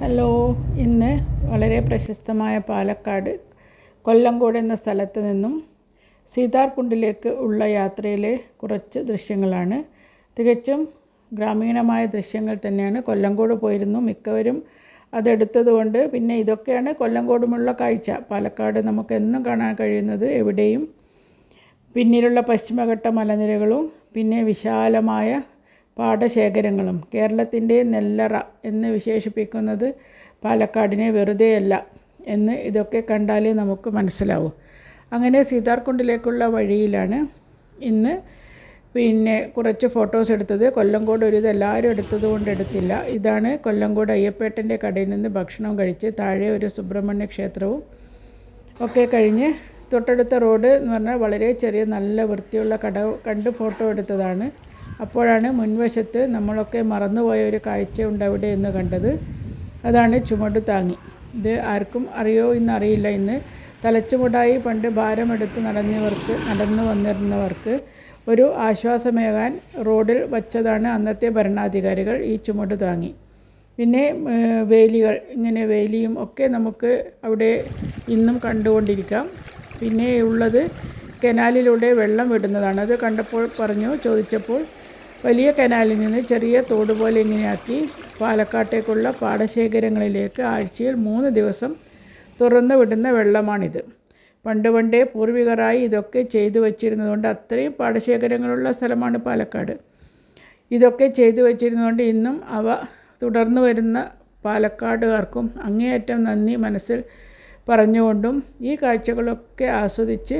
Hello ഇന്ന് വളരെ പ്രശസ്തമായ പാലക്കാട് കൊല്ലംകോട് എന്ന സ്ഥലത്ത് നിന്നും സീതാർകുണ്ടിലേക്ക് ഉള്ള യാത്രയിലെ കുറച്ച് ദൃശ്യങ്ങളാണ്. തികച്ചും ഗ്രാമീണമായ ദൃശ്യങ്ങൾ തന്നെയാണ്. കൊല്ലംകോട് പോയിരുന്നു മിക്കവരും അതെടുത്തതുകൊണ്ട് പിന്നെ ഇതൊക്കെയാണ് കൊല്ലംകോടുമുള്ള കാഴ്ച. പാലക്കാട് നമുക്ക് എന്നും കാണാൻ കഴിയുന്നത് എവിടെയും. പിന്നിലുള്ള പശ്ചിമഘട്ട മലനിരകളും പിന്നെ വിശാലമായ പാടശേഖരങ്ങളും കേരളത്തിന്റെ നെല്ലറ എന്ന് വിശേഷിപ്പിക്കുന്നത് പാലക്കാടിനെ വെറുതെയല്ല എന്ന് ഇതൊക്കെ കണ്ടാലേ നമുക്ക് മനസ്സിലാവൂ. അങ്ങനെ സീതാർകുണ്ടിലേക്കുള്ള വഴിയിലാണ് ഇന്ന് പിന്നെ കുറച്ച് ഫോട്ടോസ് എടുത്തത്. കൊല്ലംകോട് ഒരു ഇത് എല്ലാവരും എടുത്തത് കൊണ്ട് എടുത്തില്ല. ഇതാണ് കൊല്ലംകോട് അയ്യപ്പേട്ടന്റെ കടയിൽ നിന്ന് ഭക്ഷണം കഴിച്ച് താഴെ ഒരു സുബ്രഹ്മണ്യ ക്ഷേത്രവും ഒക്കെ കഴിഞ്ഞ് തൊട്ടടുത്ത റോഡ് എന്ന് പറഞ്ഞാൽ വളരെ ചെറിയ നല്ല വൃത്തിയുള്ള കട കണ്ട് ഫോട്ടോ എടുത്തതാണ്. അപ്പോഴാണ് മുൻവശത്ത് നമ്മളൊക്കെ മറന്നുപോയ ഒരു കാഴ്ചയുണ്ട് അവിടെ എന്ന് കണ്ടത്. അതാണ് ചുമട് താങ്ങി. ഇത് ആർക്കും അറിയോ എന്നറിയില്ല ഇന്ന്. തലച്ചുമുടായി പണ്ട് ഭാരമെടുത്ത് നടന്നവർക്ക് നടന്നു വന്നിരുന്നവർക്ക് ഒരു ആശ്വാസമേകാൻ റോഡിൽ വച്ചതാണ് അന്നത്തെ ഭരണാധികാരികൾ ഈ ചുമട് താങ്ങി. പിന്നെ വേലികൾ. ഇങ്ങനെ വേലിയും ഒക്കെ നമുക്ക് അവിടെ ഇന്നും കണ്ടുകൊണ്ടിരിക്കാം. പിന്നെ ഉള്ളത് കനാലിലൂടെ വെള്ളം വിടുന്നതാണ്. അത് കണ്ടപ്പോൾ പറഞ്ഞു ചോദിച്ചപ്പോൾ വലിയ കനാലിൽ നിന്ന് ചെറിയ തോട് പോലെ ഇങ്ങനെയാക്കി പാലക്കാട്ടേക്കുള്ള പാടശേഖരങ്ങളിലേക്ക് ആഴ്ചയിൽ മൂന്ന് ദിവസം തുറന്നു വിടുന്ന വെള്ളമാണിത്. പണ്ട് പണ്ടേ പൂർവികരായി ഇതൊക്കെ ചെയ്തു വച്ചിരുന്നതുകൊണ്ട് അത്രയും പാടശേഖരങ്ങളുള്ള സ്ഥലമാണ് പാലക്കാട്. ഇതൊക്കെ ചെയ്തു വച്ചിരുന്നതുകൊണ്ട് ഇന്നും അവ തുടർന്നു വരുന്ന പാലക്കാടുകാർക്കും അങ്ങേയറ്റം നന്ദി മനസ്സിൽ പറഞ്ഞുകൊണ്ടും ഈ കാഴ്ചകളൊക്കെ ആസ്വദിച്ച്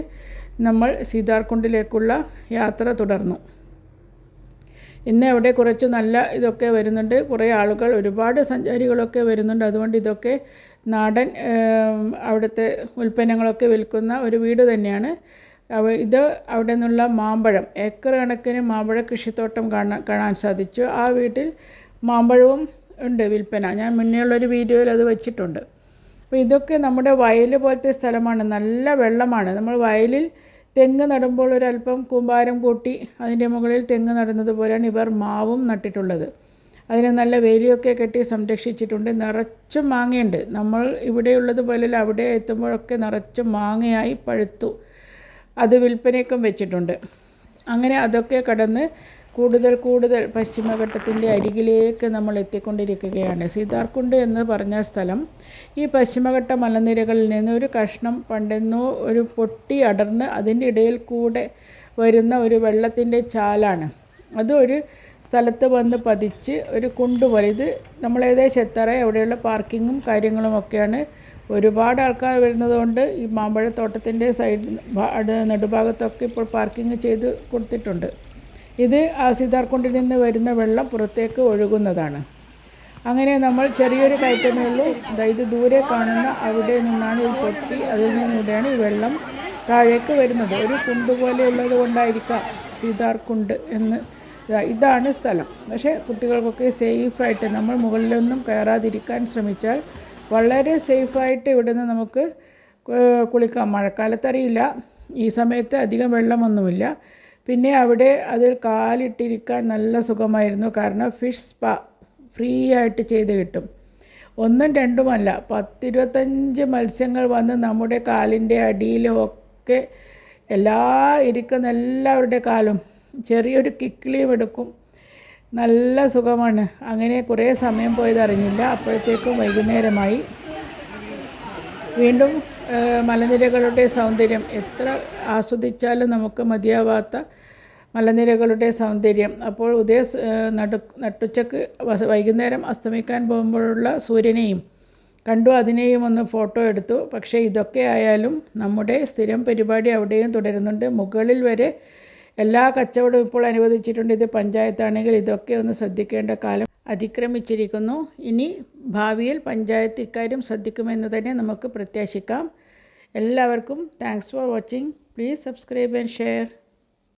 നമ്മൾ സീതാർകുണ്ടിലേക്കുള്ള യാത്ര തുടർന്നു. ഇന്ന് അവിടെ കുറച്ച് നല്ല ഇതൊക്കെ വരുന്നുണ്ട്. കുറേ ആളുകൾ ഒരുപാട് സഞ്ചാരികളൊക്കെ വരുന്നുണ്ട്. അതുകൊണ്ട് ഇതൊക്കെ നാടൻ അവിടുത്തെ ഉൽപ്പന്നങ്ങളൊക്കെ വിൽക്കുന്ന ഒരു വീട് തന്നെയാണ്. അവ ഇത് അവിടെ നിന്നുള്ള മാമ്പഴം ഏക്കർ കണക്കിന് മാമ്പഴ കൃഷിത്തോട്ടം കാണാൻ കാണാൻ സാധിച്ചു. ആ വീട്ടിൽ മാമ്പഴവും ഉണ്ട് വിൽപ്പന. ഞാൻ മുന്നേ ഉള്ളൊരു വീഡിയോയിൽ അത് വെച്ചിട്ടുണ്ട്. അപ്പോൾ ഇതൊക്കെ നമ്മുടെ വയൽ പോലത്തെ സ്ഥലമാണ്. നല്ല വെള്ളമാണ്. നമ്മൾ വയലിൽ തെങ്ങ് നടുമ്പോൾ ഒരല്പം കൂമ്പാരം കൂട്ടി അതിന്റെ മുകളിൽ തെങ്ങ് നടുന്നത് പോലെയാണ് ഇവർ മാവും നട്ടിട്ടുള്ളത്. അതിനെ നല്ല വേലിയൊക്കെ കെട്ടി സംരക്ഷിച്ചിട്ടുണ്ട്. നിറച്ചും മാങ്ങയുണ്ട്. നമ്മൾ ഇവിടെയുള്ളത് പോലെ അവിടെ എത്തുമ്പോഴൊക്കെ നിറച്ചും മാങ്ങയായി പഴുത്തു. അത് വിൽപ്പനയ്ക്കും വെച്ചിട്ടുണ്ട്. അങ്ങനെ അതൊക്കെ കടന്ന് കൂടുതൽ കൂടുതൽ പശ്ചിമഘട്ടത്തിന്റെ അരികിലേക്ക് നമ്മൾ എത്തിക്കൊണ്ടിരിക്കുകയാണ്. സീതാർകുണ്ട് എന്ന് പറഞ്ഞ സ്ഥലം ഈ പശ്ചിമഘട്ട മലനിരകളിൽ നിന്ന് ഒരു കഷ്ണം പണ്ടെന്നോ ഒരു പൊട്ടി അടർന്ന് അതിന്റെ ഇടയിൽ കൂടെ വരുന്ന ഒരു വെള്ളത്തിന്റെ ചാലാണ്. അത് ഒരു സ്ഥലത്ത് വന്ന് പതിച്ച് ഒരു കുണ്ട് പോലെ. ഇത് നമ്മൾ ഏകദേശം എത്താറ അവിടെയുള്ള പാർക്കിങ്ങും കാര്യങ്ങളും ഒക്കെയാണ്. ഒരുപാട് ആൾക്കാർ വരുന്നതുകൊണ്ട് ഈ മാമ്പഴത്തോട്ടത്തിന്റെ സൈഡ് നടുഭാഗത്തൊക്കെ ഇപ്പോൾ പാർക്കിംഗ് ചെയ്ത് കൊടുത്തിട്ടുണ്ട്. ഇത് ആ സീതാർകുണ്ടിൽ നിന്ന് വരുന്ന വെള്ളം പുറത്തേക്ക് ഒഴുകുന്നതാണ്. അങ്ങനെ നമ്മൾ ചെറിയൊരു കയറ്റമേ ഉള്ളൂ. അതായത് ദൂരെ കാണുന്ന അവിടെ നിന്നാണ് ഈ പൊട്ടി. അതിൽ നിന്നൂടെയാണ് ഈ വെള്ളം താഴേക്ക് വരുന്നത്. ഒരു കുണ്ട് പോലെയുള്ളത് കൊണ്ടായിരിക്കാം സീതാർകുണ്ട് എന്ന്. ഇതാണ് സ്ഥലം. പക്ഷേ കുട്ടികൾക്കൊക്കെ സേഫായിട്ട് നമ്മൾ മുകളിലൊന്നും കയറാതിരിക്കാൻ ശ്രമിച്ചാൽ വളരെ സേഫായിട്ട് ഇവിടുന്ന് നമുക്ക് കുളിക്കാം. മഴക്കാലത്തറിയില്ല. ഈ സമയത്ത് അധികം വെള്ളമൊന്നുമില്ല. പിന്നെ അവിടെ അതിൽ കാലിട്ടിരിക്കാൻ നല്ല സുഖമായിരുന്നു. കാരണം ഫിഷ് സ്പാ ഫ്രീ ആയിട്ട് ചെയ്ത് കിട്ടും. ഒന്നും രണ്ടുമല്ല പത്തിരുപത്തഞ്ച് മത്സ്യങ്ങൾ വന്ന് നമ്മുടെ കാലിന്റെ അടിയിലും ഒക്കെ എല്ലാ ഇരിക്കുന്ന എല്ലാവരുടെ കാലും ചെറിയൊരു കിക്കിളിയും എടുക്കും. നല്ല സുഖമാണ്. അങ്ങനെ കുറേ സമയം പോയതറിഞ്ഞില്ല അപ്പോഴത്തേക്കും വൈകുന്നേരമായി. വീണ്ടും മലനിരകളുടെ സൗന്ദര്യം എത്ര ആസ്വദിച്ചാലും നമുക്ക് മതിയാവാത്ത മലനിരകളുടെ സൗന്ദര്യം. അപ്പോൾ ഉദയ നടു നട്ടുച്ചക്ക് വൈകുന്നേരം അസ്തമിക്കാൻ പോകുമ്പോഴുള്ള സൂര്യനെയും കണ്ടു. അതിനെയും ഒന്ന് ഫോട്ടോ എടുത്തു. പക്ഷേ ഇതൊക്കെ ആയാലും നമ്മുടെ സ്ഥിരം പരിപാടി അവിടെയും തുടരുന്നുണ്ട്. മുകളിൽ വരെ എല്ലാ കച്ചവടവും ഇപ്പോൾ അനുവദിച്ചിട്ടുണ്ട്. ഇത് പഞ്ചായത്താണെങ്കിൽ ഇതൊക്കെ ഒന്ന് ശ്രദ്ധിക്കേണ്ട കാലം അതിക്രമിച്ചിരിക്കുന്നു. ഇനി ഭാവിയിൽ പഞ്ചായത്ത് ഇക്കാര്യം ശ്രദ്ധിക്കുമെന്ന് തന്നെ നമുക്ക് പ്രത്യാശിക്കാം. എല്ലാവർക്കും thanks for watching please subscribe and share